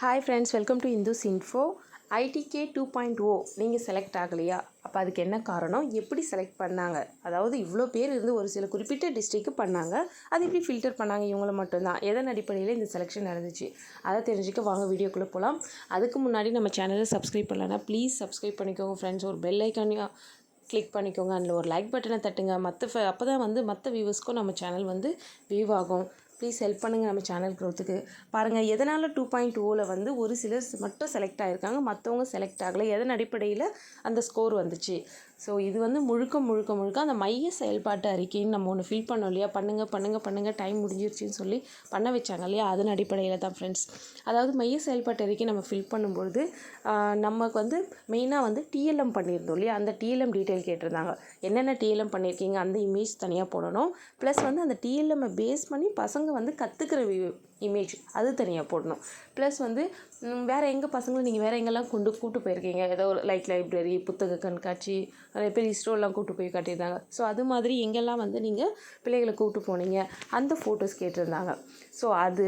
Hi friends welcome to Indus info IDK two point O நீங்கள் select ஆகலையா? அப்போ அதுக்கு என்ன காரணம்? எப்படி செலக்ட் பண்ணாங்க? அதாவது இவ்வளோ பேர் இருந்து ஒரு சில குறிப்பிட்ட டிஸ்ட்ரிக்கு பண்ணாங்க. அது எப்படி ஃபில்டர் பண்ணாங்க? இவங்கள மட்டும்தான். எதன் அடிப்படையில் இந்த செலெக்ஷன் நடந்துச்சு? அதை தெரிஞ்சுக்க வாங்க வீடியோக்குள்ளே போகலாம் அதுக்கு முன்னாடி நம்ம சேனலை சப்ஸ்கிரைப் பண்ணலன்னா ப்ளீஸ் சப்ஸ்கிரைப் பண்ணிக்கோங்க ஃப்ரெண்ட்ஸ் ஒரு பெல் ஐக்கானையும் கிளிக் பண்ணிக்கோங்க. அதில் ஒரு லைக் பட்டனை தட்டுங்க. மற்ற அப்போ தான் வந்து மற்ற வியூவர்ஸ்க்கும் நம்ம சேனல் வந்து வியூ ஆகும். ப்ளீஸ் ஹெல்ப் பண்ணுங்கள் நம்ம சேனல் க்ரோத்துக்கு பாருங்கள் எதனால் டூ பாயிண்ட் ஓவில் வந்து ஒரு சிலர் மட்டும் செலக்ட் ஆகிருக்காங்க மற்றவங்க செலக்ட் ஆகலை எதன் அடிப்படையில் அந்த ஸ்கோர் வந்துச்சு. ஸோ இது வந்து முழுக்க முழுக்க முழுக்க அந்த மைய செயல்பாட்டு அறிக்கைன்னு நம்ம ஒன்று ஃபில் பண்ணோம் இல்லையா? பண்ணுங்கள் பண்ணுங்கள் பண்ணுங்கள் டைம் முடிஞ்சிருச்சுன்னு சொல்லி பண்ண வச்சாங்க இல்லையா? அதன் அடிப்படையில் தான் ஃப்ரெண்ட்ஸ் அதாவது மைய செயல்பாட்டு அறிக்கை நம்ம ஃபில் பண்ணும்பொழுது நமக்கு வந்து மெயினாக வந்து டிஎல்எம் பண்ணியிருந்தோம் இல்லையா? அந்த டிஎல்எம் டீட்டெயில் கேட்டிருந்தாங்க. என்னென்ன டிஎல்எம் பண்ணியிருக்கீங்க? அந்த இமேஜ் தனியாக போடணும். ப்ளஸ் வந்து அந்த டிஎல்எம்மை பேஸ் பண்ணி பசங்க வந்து கற்றுக்கிற இமேஜ் அது தனியாக போடணும். ப்ளஸ் வந்து வேறு எங்கள் பசங்களை நீங்கள் வேறு எங்கெல்லாம் கொண்டு கூப்பிட்டு போயிருக்கீங்க? ஏதோ ஒரு லைக் லைப்ரரி புத்தக கண்காட்சி நிறைய பேர் இஸ்ரோலாம் கூப்பிட்டு போய் காட்டியிருந்தாங்க. ஸோ அது மாதிரி எங்கெல்லாம் வந்து நீங்கள் பிள்ளைகளை கூப்பிட்டு போனீங்க? அந்த ஃபோட்டோஸ் கேட்டிருந்தாங்க. ஸோ அது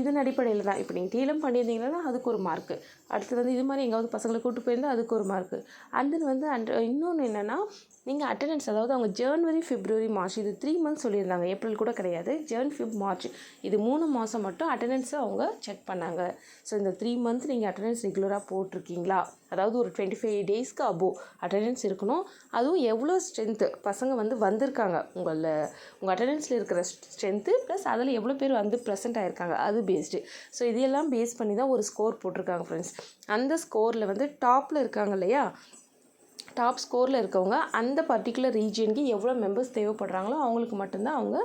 இதன் அடிப்படையில் தான். இப்போ நீங்கள் டீலம் பண்ணியிருந்தீங்கன்னா அதுக்கு ஒரு மார்க்கு அடுத்து வந்து இது மாதிரி எங்கேயாவது பசங்களை கூப்பிட்டு போயிருந்தால் அதுக்கு ஒரு மார்க்கு அண்ட் தென் வந்து அண்ட் இன்னொன்று என்னென்னா நீங்கள் அட்டண்டன்ஸ் அதாவது அவங்க ஜனவரி ஃபிப்ரவரி மார்ச் இது த்ரீ மந்த்ஸ் சொல்லியிருந்தாங்க. ஏப்ரல் கூட கிடையாது. ஜேர்ன் ஃபிப் மார்ச் இது மூணு மாதம் மட்டும் அட்டண்டன்ஸை அவங்க செக் பண்ணாங்க. ஸோ இந்த த்ரீ மந்த் நீங்கள் அட்டண்டன்ஸ் ரெகுலராக போட்டிருக்கீங்களா? அதாவது ஒரு டுவெண்ட்டி ஃபைவ் டேஸ்க்கு அபோவ் அட்டண்டன்ஸ் இருக்கணும். அதுவும் எவ்வளோ ஸ்ட்ரென்த்து பசங்க வந்து வந்திருக்காங்க. உங்களில் உங்கள் அட்டண்டன்ஸில் இருக்கிற ஸ்ட்ரென்த்து ப்ளஸ் அதில் எவ்வளோ பேர் வந்து ப்ரெசென்ட் ஆகிருக்காங்க அது பேஸ்டு ஸோ இதையெல்லாம் பேஸ் பண்ணி தான் ஒரு ஸ்கோர் போட்டிருக்காங்க ஃப்ரெண்ட்ஸ் அந்த ஸ்கோரில் வந்து டாப்பில் இருக்காங்க இல்லையா? டாப் ஸ்கோரில் இருக்கவங்க அந்த பர்டிகுலர் ரீஜியனுக்கு எவ்வளோ மெம்பர்ஸ் தேவைப்படுறாங்களோ அவங்களுக்கு மட்டும்தான் அவங்க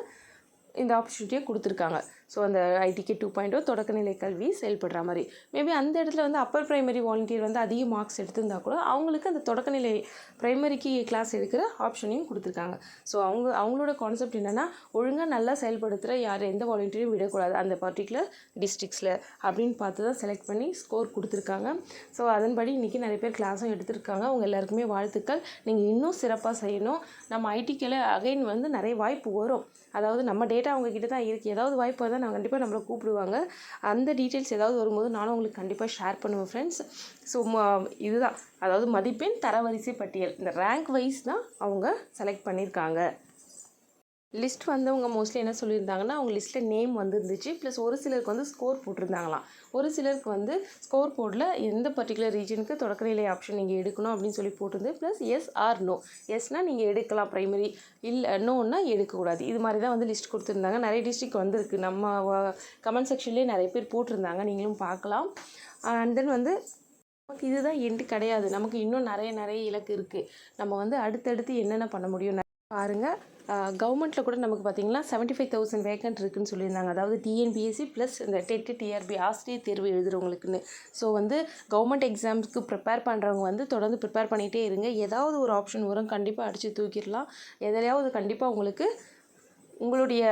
இந்த ஆப்பர்ச்சுனிட்டியை கொடுத்துருக்காங்க. ஸோ அந்த ஐடிகே டூ பாயிண்ட் தொடக்கநிலை கல்வி செயல்படுற மாதிரி. மேபி அந்த இடத்துல வந்து அப்பர் ப்ரைமரி வாலண்டியர் வந்து அதிக மார்க்ஸ் எடுத்திருந்தா கூட அவங்களுக்கு அந்த தொடக்கநிலை ப்ரைமரிக்கு கிளாஸ் எடுக்கிற ஆப்ஷனையும் கொடுத்துருக்காங்க. ஸோ அவங்க அவங்களோட கான்செப்ட் என்னென்னா ஒழுங்காக நல்லா செயல்படுத்துகிற யார் எந்த வாலண்டியரையும் விடக்கூடாது. அந்த பர்டிகுலர் டிஸ்ட்ரிக்ஸில் அப்படின்னு பார்த்து தான் செலக்ட் பண்ணி ஸ்கோர் கொடுத்துருக்காங்க. ஸோ அதன்படி இன்றைக்கி நிறைய பேர் கிளாஸும் எடுத்திருக்காங்க. அவங்க எல்லாருக்குமே வாழ்த்துக்கள். நீங்கள் இன்னும் சிறப்பாக செய்யணும். நம்ம ஐடிக்கில் அகைன் வந்து நிறைய வாய்ப்பு வரும். அதாவது நம்ம டேட்டா அவங்கக்கிட்ட தான் இருக்குது ஏதாவது வாய்ப்பு வந்தால் நான் கண்டிப்பாக நம்மளை கூப்பிடுவாங்க. அந்த டீட்டெயில்ஸ் ஏதாவது வரும்போது நானும் உங்களுக்கு கண்டிப்பாக ஷேர் பண்ணுவேன் ஃப்ரெண்ட்ஸ் ஸோ இதுதான். அதாவது மதிப்பெண் தரவரிசை பட்டியல். இந்த ரேங்க் வைஸ் தான் அவங்க செலக்ட் பண்ணியிருக்காங்க லிஸ்ட் வந்தவங்க மோஸ்ட்லி என்ன சொல்லியிருந்தாங்கன்னா அவங்க லிஸ்ட்டில் நேம் வந்துருந்துச்சு. ப்ளஸ் ஒரு சிலருக்கு வந்து ஸ்கோர் போட்டிருந்தாங்களாம். ஒரு சிலருக்கு வந்து ஸ்கோர் போர்டில் எந்த பர்டிகுலர் ரீஜனுக்கு தொடக்கநிலை ஆப்ஷன் நீங்கள் எடுக்கணும் அப்படின்னு சொல்லி போட்டிருந்து ப்ளஸ் எஸ் ஆர் நோ எஸ்னால் நீங்கள் எடுக்கலாம். ப்ரைமரி இல்லை நோன்னா எடுக்கக்கூடாது. இது மாதிரி தான் வந்து லிஸ்ட் கொடுத்துருந்தாங்க. நிறைய டிஸ்ட்ரிக் வந்திருக்கு. நம்ம கமெண்ட் செக்ஷன்லேயே நிறைய பேர் போட்டிருந்தாங்க. நீங்களும் பார்க்கலாம். அண்ட் தென் வந்து நமக்கு இதுதான் எண்டு கிடையாது. நமக்கு இன்னும் நிறைய நிறைய இலக்கு இருக்குது நம்ம வந்து அடுத்தடுத்து என்னென்ன பண்ண முடியும் பாருங்கள் கவர்மெண்ட்டில் கூட நமக்கு பார்த்திங்கன்னா செவன்ட்டி ஃபைவ் தௌசண்ட் வேக்கன்ட் இருக்குன்னு சொல்லியிருந்தாங்க. அதாவது டிஎன்பிஎஸ்சி ப்ளஸ் இந்த டெட்டு டிஆர்பி ஆசிரியர் தேர்வு எழுதுகிறவங்களுக்குன்னு ஸோ வந்து கவர்மெண்ட் எக்ஸாம்ஸ்க்கு ப்ரிப்பேர் பண்ணுறவங்க வந்து தொடர்ந்து ப்ரிப்பேர் பண்ணிகிட்டே இருங்க. ஏதாவது ஒரு ஆப்ஷன் வரும் கண்டிப்பாக அடித்து தூக்கிடலாம். எதுலையாவது கண்டிப்பாக உங்களுக்கு உங்களுடைய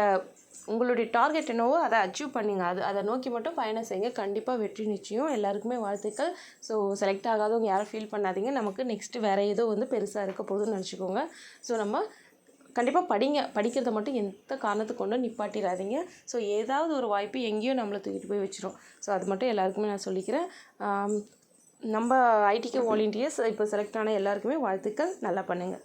உங்களுடைய டார்கெட் என்னவோ அதை அச்சீவ் பண்ணிங்க. அது அதை நோக்கி மட்டும் பயணம் செய்யுங்க. கண்டிப்பாக வெற்றி நிச்சயம். எல்லாருக்குமே வாழ்த்துக்கள். ஸோ செலக்ட் ஆகாதவங்க யாரும் ஃபீல் பண்ணாதீங்க. நமக்கு நெக்ஸ்ட்டு வேறு ஏதோ வந்து பெருசாக இருக்க போகுதுன்னு நினச்சிக்கோங்க. ஸோ நம்ம கண்டிப்பாக படிங்க. படிக்கிறத மட்டும் எந்த காரணத்துக்கு கொண்டும் நிப்பாட்டிடாதீங்க ஸோ ஏதாவது ஒரு வாய்ப்பு எங்கேயோ நம்மளை தூக்கிட்டு போய் வச்சிடும் ஸோ அது மட்டும் எல்லாருக்குமே நான் சொல்லிக்கிறேன். நம்ம ஐடிக்கு வாலண்டியர்ஸ் இப்போ செலக்ட் ஆன எல்லாருக்குமே வாழ்த்துக்கள். நல்லா பண்ணுங்கள்